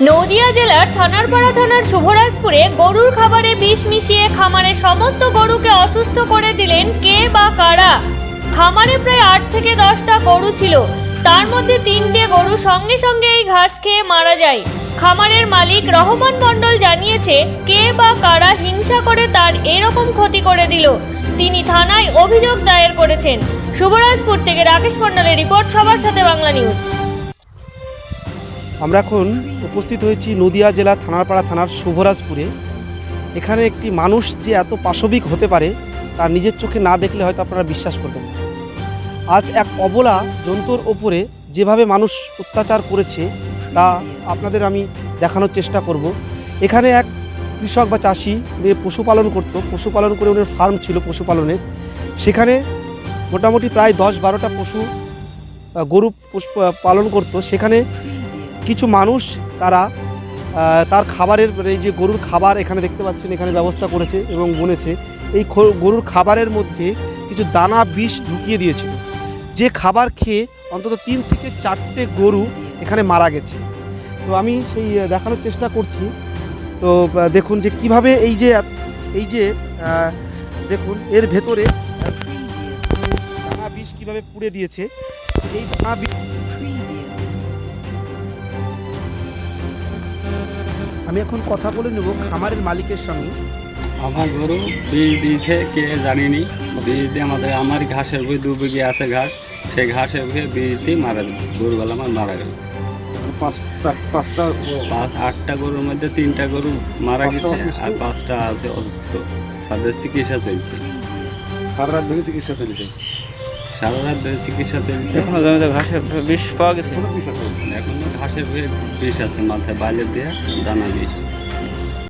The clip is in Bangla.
নদিয়া জেলার থানারপাড়া থানার শুভরাজপুরে গরুর খাবারে বিষ মিশিয়ে খামারের সমস্ত গরুকে অসুস্থ করে দিলেন কে বা কারা? খামারে প্রায় আট থেকে দশটা গরু ছিল। তার মধ্যে তিনটে গরু সঙ্গে সঙ্গে এই ঘাস খেয়ে মারা যায়। খামারের মালিক রহমান মণ্ডল জানিয়েছে, কে বা কারা হিংসা করে তার এরকম ক্ষতি করে দিল। তিনি থানায় অভিযোগ দায়ের করেছেন। শুভরাজপুর থেকে রাকেশ মণ্ডলের রিপোর্ট সবার সাথে বাংলা নিউজ। আমরা এখন উপস্থিত হয়েছি নদিয়া জেলা থানারপাড়া থানার শুভরাজপুরে। এখানে একটি মানুষ যে এত পাশবিক হতে পারে, তার নিজের চোখে না দেখলে হয়তো আপনারা বিশ্বাস করবেন। আজ এক অবলা জন্তুর ওপরে যেভাবে মানুষ অত্যাচার করেছে, তা আপনাদের আমি দেখানোর চেষ্টা করব। এখানে এক কৃষক বা চাষি, উনি পশুপালন করতো, পশুপালন করে উনি ফার্ম ছিল পশুপালনের। সেখানে মোটামুটি প্রায় দশ বারোটা পশু গরু পালন করতো। সেখানে কিছু মানুষ তারা তার খাবারের মানে এই যে গরুর খাবার এখানে দেখতে পাচ্ছেন, এখানে ব্যবস্থা করেছে এবং বনেছে। এই গরুর খাবারের মধ্যে কিছু দানা বিষ ঢুকিয়ে দিয়েছিল। যে খাবার খেয়ে অন্তত তিন থেকে চারটে গরু এখানে মারা গেছে। তো আমি সেই দেখানোর চেষ্টা করছি। তো দেখুন যে কীভাবে এই যে এই যে দেখুন, এর ভেতরে দানা বিষ কীভাবে পুড়ে দিয়েছে। এই দানা বিষ আমি এখন কথা বলে নেব খামারের মালিকের সঙ্গে। আমার গরু বীজ দিয়েছে কে জানিনি? বীজ দিয়ে আমাদের আমার ঘাসের বই দু বিঘে আছে ঘাস। সেই ঘাসের বই বীজ দিয়ে মারা গেল। গরুগুলো আমার মারা গেল। পাঁচ চার পাঁচটা পাঁচ আটটা গরুর মধ্যে তিনটা গরু মারা পাঁচটা গেছে আর পাঁচটা আছে অসুস্থ। তাদের চিকিৎসা চলছে। সারা রাত ধরে চিকিৎসা চলেছে। সারা রাত চিকিৎসা চলছে এখনও জমিতে ঘাসের বিষ পাওয়া গেছে? এখনও ঘাসের বিষ আছে মাথায় বাইরে দিয়ে দানা বিষ